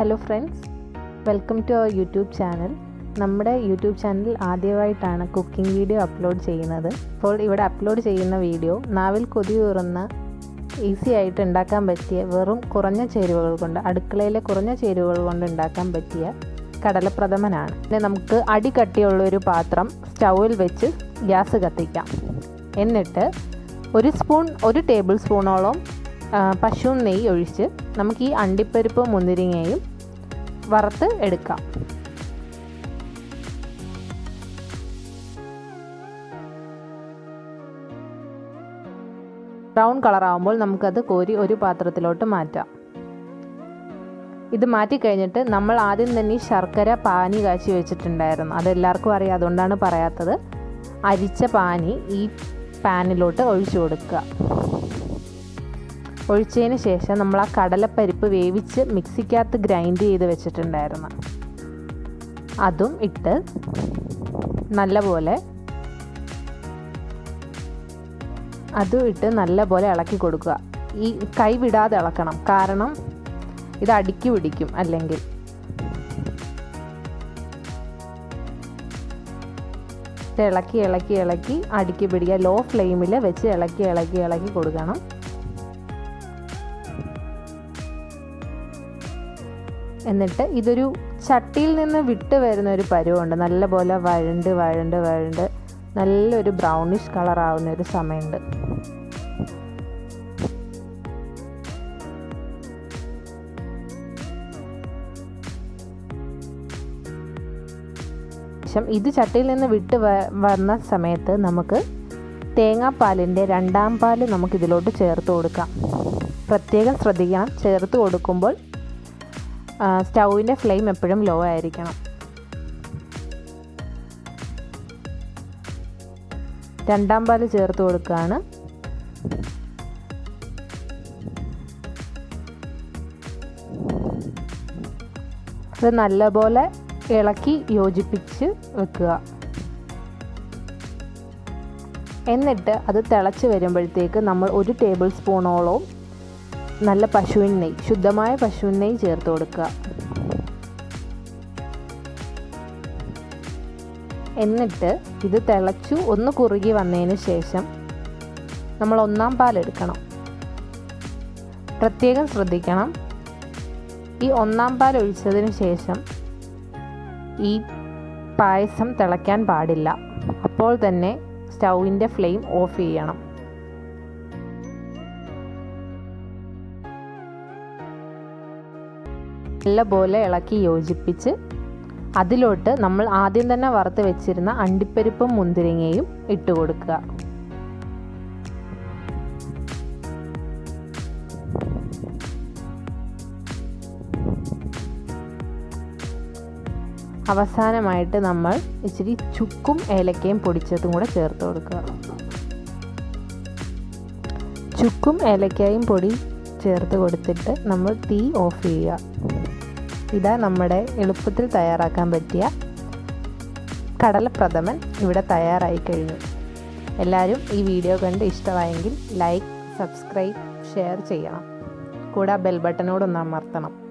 Hello friends welcome to our YouTube channel നമ്മുടെ YouTube channel ആദ്യമായിട്ടാണ് cooking video upload ചെയ്യുന്നത്. അപ്പോൾ ഇവിടെ അപ്ലോഡ് ചെയ്യുന്ന വീഡിയോ നാവിൽ കൊതി കൂറുന്ന ഈസി ആയിട്ട് ഉണ്ടാക്കാൻ പറ്റിയ വെറും കുറഞ്ഞ ചേരുവകൾ കൊണ്ട് അടുക്കളയിലെ കുറഞ്ഞ ചേരുവകൾ കൊണ്ട് ഉണ്ടാക്കാൻ പറ്റിയ കടലപ്രഥമനാണ്. പിന്നെ നമുക്ക് അടി കട്ടിയുള്ള ഒരു പാത്രം സ്റ്റൗവിൽ വെച്ച് ഗ്യാസ് കത്തിക്കാം. എന്നിട്ട് ഒരു സ്പൂൺ ഒരു ടേബിൾ സ്പൂണോളം പശു നെയ്യ് ഒഴിച്ച് നമുക്ക് ഈ അണ്ടിപ്പരിപ്പ് മുന്തിരിങ്ങയും വറുത്ത് എടുക്കാം. ബ്രൗൺ കളറാകുമ്പോൾ നമുക്കത് കോരി ഒരു പാത്രത്തിലോട്ട് മാറ്റാം. ഇത് മാറ്റി കഴിഞ്ഞിട്ട് നമ്മൾ ആദ്യം തന്നെ ഈ ശർക്കര പാനി കാച്ചി വെച്ചിട്ടുണ്ടായിരുന്നു. അതെല്ലാവർക്കും അറിയാം അതുകൊണ്ടാണ് പറയാത്തത്. അരിച്ച പാനി ഈ പാനിലോട്ട് ഒഴിച്ചു കൊടുക്കുക. ഒഴിച്ചതിന് ശേഷം നമ്മൾ ആ കടലപ്പരിപ്പ് വേവിച്ച് മിക്സിക്കകത്ത് ഗ്രൈൻഡ് ചെയ്ത് വെച്ചിട്ടുണ്ടായിരുന്നു. അതും ഇട്ട് നല്ലപോലെ അതും ഇട്ട് നല്ലപോലെ ഇളക്കി കൊടുക്കുക. ഈ കൈ വിടാതെ ഇളക്കണം. കാരണം ഇത് അടുക്കി പിടിക്കും അല്ലെങ്കിൽ. ഇളക്കി ഇളക്കി ഇളക്കി അടുക്കി പിടിക്കുക. ലോ ഫ്ലെയിമിൽ വെച്ച് ഇളക്കി ഇളക്കി ഇളക്കി കൊടുക്കണം. എന്നിട്ട് ഇതൊരു ചട്ടിയിൽ നിന്ന് വിട്ട് വരുന്ന ഒരു പരുവുണ്ട്. നല്ലപോലെ വഴണ്ട് വഴണ്ട് വഴണ്ട്. നല്ലൊരു ബ്രൗണിഷ് കളർ ആവുന്ന ഒരു സമയമുണ്ട്. ഇത് ചട്ടിയിൽ നിന്ന് വിട്ട് വന്ന സമയത്ത് നമുക്ക് തേങ്ങാപ്പാലിന്റെ രണ്ടാം പാൽ നമുക്ക് ഇതിലോട്ട് ചേർത്ത് കൊടുക്കാം. പ്രത്യേകം ശ്രദ്ധിക്കണം. ചേർത്ത് കൊടുക്കുമ്പോൾ സ്റ്റൗവിന്റെ ഫ്ലെയിം എപ്പോഴും ലോ ആയിരിക്കണം. രണ്ടാം പാൽ ചേർത്ത് കൊടുക്കുകയാണ് ഇത് നല്ലപോലെ ഇളക്കി യോജിപ്പിച്ച് വെക്കുക. എന്നിട്ട് അത് തിളച്ച് വരുമ്പോഴത്തേക്ക് നമ്മൾ ഒരു ടേബിൾ സ്പൂണോളവും നല്ല പശുവിൻ നെയ്യ് ശുദ്ധമായ പശുവിൻ നെയ്യ് ചേർത്ത് കൊടുക്കുക. എന്നിട്ട് ഇത് തിളച്ചു ഒന്ന് കുറുകി വന്നതിന് ശേഷം നമ്മൾ ഒന്നാം പാൽ എടുക്കണം. പ്രത്യേകം ശ്രദ്ധിക്കണം. ഈ ഒന്നാം പാൽ ഒഴിച്ചതിന് ശേഷം ഈ പായസം തിളയ്ക്കാൻ പാടില്ല. അപ്പോൾ തന്നെ സ്റ്റൗവിന്റെ ഫ്ലെയിം ഓഫ് ചെയ്യണം. നല്ലപോലെ ഇളക്കി യോജിപ്പിച്ച് അതിലോട്ട് നമ്മൾ ആദ്യം തന്നെ വറുത്ത് വെച്ചിരുന്ന അണ്ടിപ്പരിപ്പും മുന്തിരിങ്ങയും ഇട്ട് കൊടുക്കുക. അവസാനമായിട്ട് നമ്മൾ ഇച്ചിരി ചുക്കും ഏലക്കയും പൊടിച്ചതും കൂടെ ചേർത്ത് കൊടുക്കുക. ചുക്കും ഏലക്കായും പൊടി ചേർത്ത് കൊടുത്തിട്ട് നമ്മൾ തീ ഓഫ് ചെയ്യുക. ഇതാ നമ്മുടെ എളുപ്പത്തിൽ തയ്യാറാക്കാൻ പറ്റിയ കടലപ്രഥമൻ ഇവിടെ തയ്യാറായി കഴിഞ്ഞു. എല്ലാവരും ഈ വീഡിയോ കണ്ട് ഇഷ്ടമായെങ്കിൽ ലൈക്ക് സബ്സ്ക്രൈബ് ഷെയർ ചെയ്യണം. കൂടെ ബെൽ ബട്ടനോടൊന്ന് അമർത്തണം.